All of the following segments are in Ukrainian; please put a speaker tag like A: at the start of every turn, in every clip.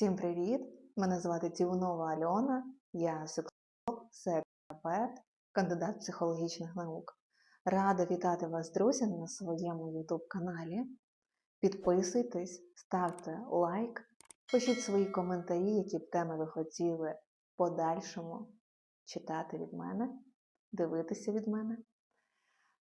A: Всім привіт! Мене звати Тіунова Альона, я сексолог, терапевт, кандидат психологічних наук. Рада вітати вас, друзі, на своєму YouTube каналі. Підписуйтесь, ставте лайк, пишіть свої коментарі, які б теми ви хотіли в подальшому читати від мене, дивитися від мене.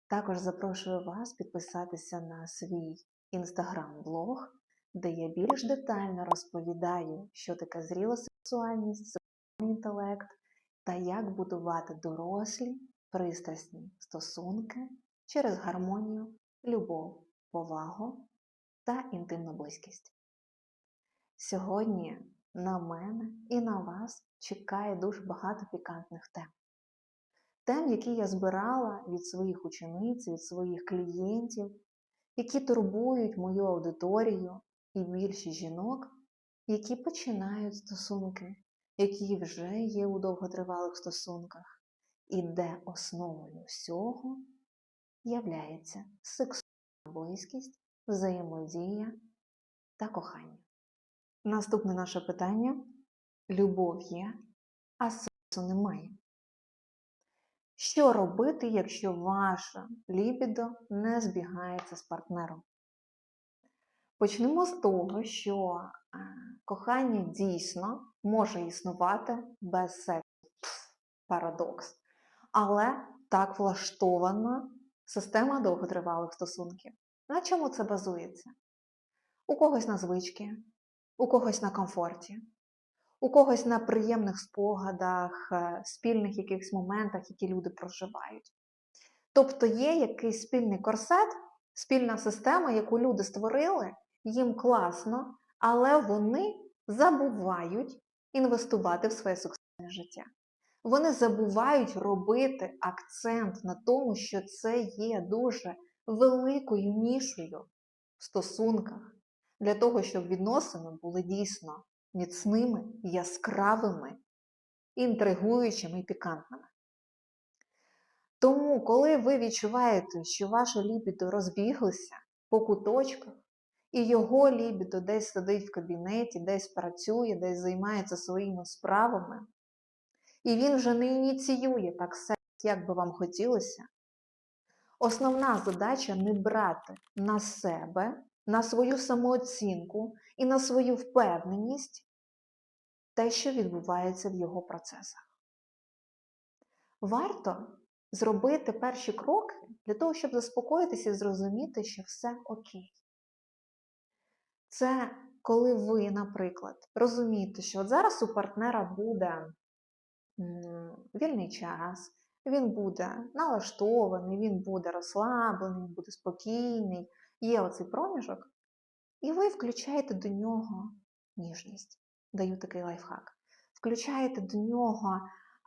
A: Також запрошую вас підписатися на свій інстаграм-блог, де я більш детально розповідаю, що таке зріла сексуальність, сексуальний інтелект та як будувати дорослі, пристрасні стосунки через гармонію, любов, повагу та інтимну близькість. Сьогодні на мене і на вас чекає дуже багато пікантних тем. Тем, які я збирала від своїх учениць, від своїх клієнтів, які турбують мою аудиторію і більшість жінок, які починають стосунки, які вже є у довготривалих стосунках, і де основою всього являється сексуальна близькість, взаємодія та кохання. Наступне наше питання: любов є, а сексу немає. Що робити, якщо ваша лібідо не збігається з партнером? Почнемо з того, що е, кохання дійсно може існувати без сексу. Парадокс. Але так влаштована система довготривалих стосунків. На чому це базується? У когось на звички, у когось на комфорті, у когось на приємних спогадах, е, спільних якихось моментах, які люди проживають. Тобто є якийсь спільний корсет, спільна система, яку люди створили, їм класно, але вони забувають інвестувати в своє сексуальне життя. Вони забувають робити акцент на тому, що це є дуже великою нішою в стосунках для того, щоб відносини були дійсно міцними, яскравими, інтригуючими і пікантними. Тому, коли ви відчуваєте, що ваше лібідо розбіглося по куточках, і його лібідо десь сидить в кабінеті, десь працює, десь займається своїми справами, і він вже не ініціює так секс, як би вам хотілося, основна задача не брати на себе, на свою самооцінку і на свою впевненість те, що відбувається в його процесах. Варто зробити перші кроки для того, щоб заспокоїтися і зрозуміти, що все окей. Це коли ви, наприклад, розумієте, що от зараз у партнера буде вільний час, він буде налаштований, він буде розслаблений, він буде спокійний, є оцей проміжок, і ви включаєте до нього ніжність. Даю такий лайфхак. Включаєте до нього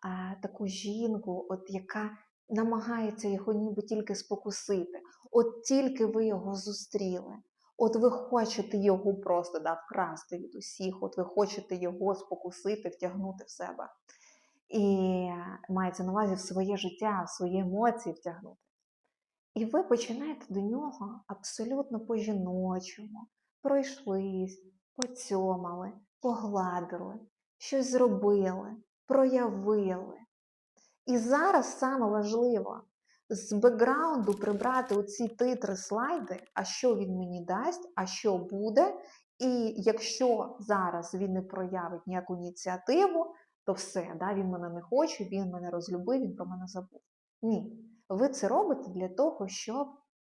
A: а, таку жінку, от яка намагається його ніби тільки спокусити. От тільки ви його зустріли. От ви хочете його просто да, вкрасти від усіх, от ви хочете його спокусити, втягнути в себе. І мається на увазі в своє життя, в свої емоції втягнути. І ви починаєте до нього абсолютно по-жіночому, пройшлись, поцьомали, погладили, щось зробили, проявили. І зараз саме важливо з бекграунду прибрати оці титри слайди, а що він мені дасть, а що буде. І якщо зараз він не проявить ніяку ініціативу, то все, да, він мене не хоче, він мене розлюбив, він про мене забув. Ні. Ви це робите для того, щоб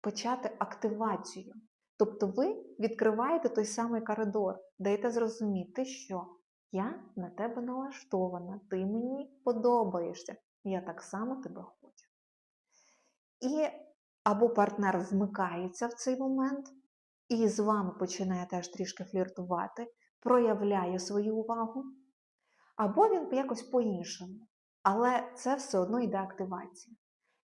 A: почати активацію. Тобто ви відкриваєте той самий коридор, даєте зрозуміти, що я на тебе налаштована, ти мені подобаєшся, я так само тебе хочу. І або партнер вмикається в цей момент і з вами починає теж трішки фліртувати, проявляє свою увагу, або він якось по-іншому. Але це все одно йде активація.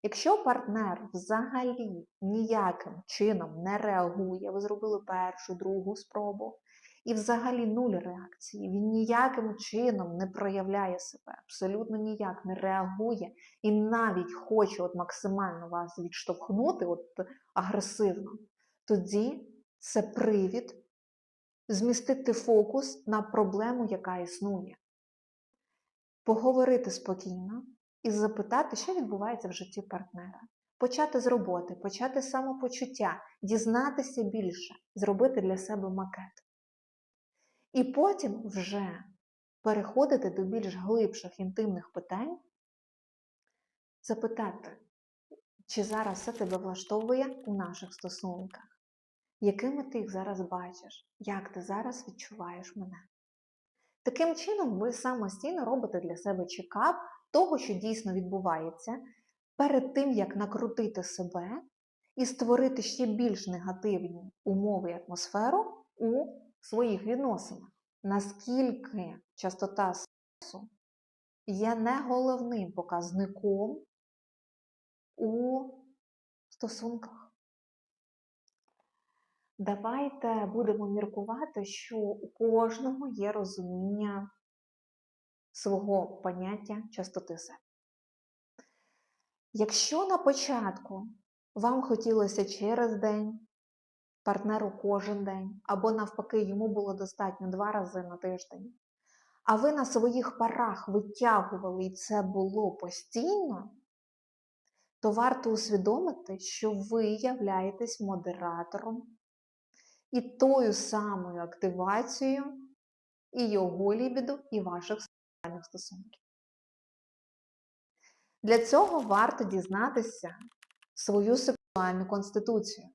A: Якщо партнер взагалі ніяким чином не реагує, ви зробили першу, другу спробу, і взагалі нуль реакції, він ніяким чином не проявляє себе, абсолютно ніяк не реагує і навіть хоче от максимально вас відштовхнути от агресивно, тоді це привід змістити фокус на проблему, яка існує, поговорити спокійно і запитати, що відбувається в житті партнера. Почати з роботи, почати самопочуття, дізнатися більше, зробити для себе макет. І потім вже переходити до більш глибших інтимних питань, запитати, чи зараз все тебе влаштовує у наших стосунках, якими ти їх зараз бачиш, як ти зараз відчуваєш мене. Таким чином, ви самостійно робите для себе чекап того, що дійсно відбувається, перед тим, як накрутити себе і створити ще більш негативні умови і атмосферу у своїх відносинах. Наскільки частота сексу є не головним показником у стосунках. Давайте будемо міркувати, що у кожного є розуміння свого поняття частоти сексу. Якщо на початку вам хотілося через день, партнеру кожен день, або навпаки, йому було достатньо два рази на тиждень, а ви на своїх парах витягували і це було постійно, то варто усвідомити, що ви являєтесь модератором. І тою самою активацією і його лібіду, і ваших сексуальних стосунків. Для цього варто дізнатися свою сексуальну конституцію,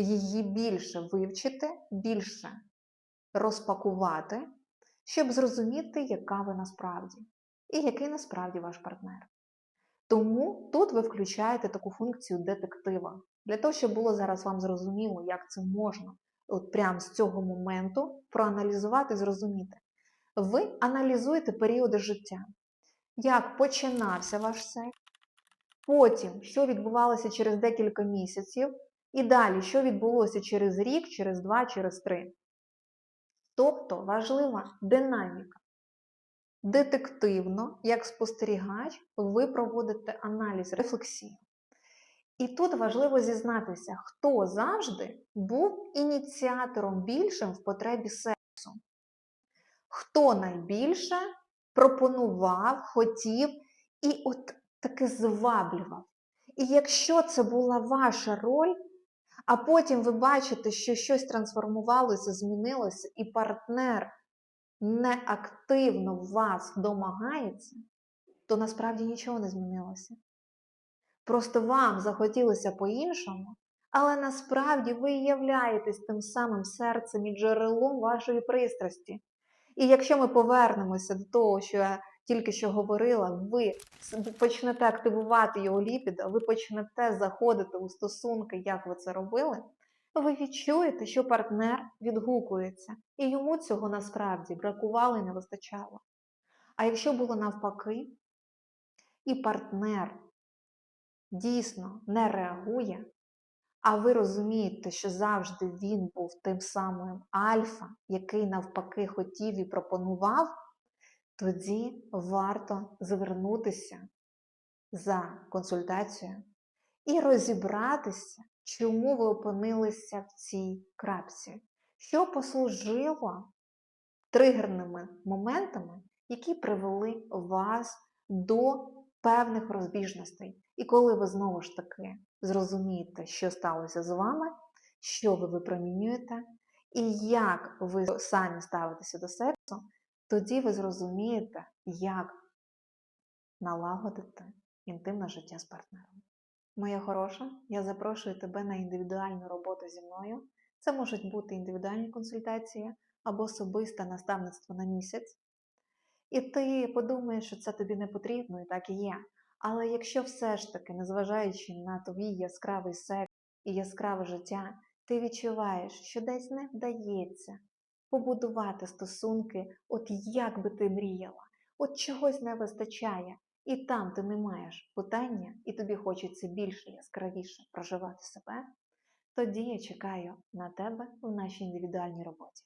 A: її більше вивчити, більше розпакувати, щоб зрозуміти, яка ви насправді, і який насправді ваш партнер. Тому тут ви включаєте таку функцію детектива. Для того, щоб було зараз вам зрозуміло, як це можна, от прямо з цього моменту проаналізувати зрозуміти. Ви аналізуєте періоди життя, як починався ваш секс, потім, що відбувалося через декілька місяців, і далі, що відбулося через рік, через два, через три. Тобто важлива динаміка. Детективно, як спостерігач, ви проводите аналіз, рефлексію. І тут важливо зізнатися, хто завжди був ініціатором більшим в потребі сексу. Хто найбільше пропонував, хотів і от таки зваблював. І якщо це була ваша роль, а потім ви бачите, що щось трансформувалося, змінилося, і партнер неактивно вас домагається, то насправді нічого не змінилося. Просто вам захотілося по-іншому, але насправді ви являєтесь тим самим серцем і джерелом вашої пристрасті. І якщо ми повернемося до того, що я тільки що говорила, ви почнете активувати його ліпіда, ви почнете заходити у стосунки, як ви це робили, то ви відчуєте, що партнер відгукується, і йому цього насправді бракувало і не вистачало. А якщо було навпаки, і партнер дійсно не реагує, а ви розумієте, що завжди він був тим самим альфа, який навпаки хотів і пропонував, тоді варто звернутися за консультацією і розібратися, чому ви опинилися в цій крапці, що послужило тригерними моментами, які привели вас до певних розбіжностей. І коли ви знову ж таки зрозумієте, що сталося з вами, що ви випромінюєте, і як ви самі ставитеся до сексу, тоді ви зрозумієте, як налагодити інтимне життя з партнером. Моя хороша, я запрошую тебе на індивідуальну роботу зі мною. Це можуть бути індивідуальні консультації або особисте наставництво на місяць. І ти подумаєш, що це тобі не потрібно, і так і є. Але якщо все ж таки, незважаючи на твій яскравий секс і яскраве життя, ти відчуваєш, що десь не вдається побудувати стосунки, от як би ти мріяла, от чогось не вистачає, і там ти не маєш питання, і тобі хочеться більше яскравіше проживати себе, тоді я чекаю на тебе в нашій індивідуальній роботі.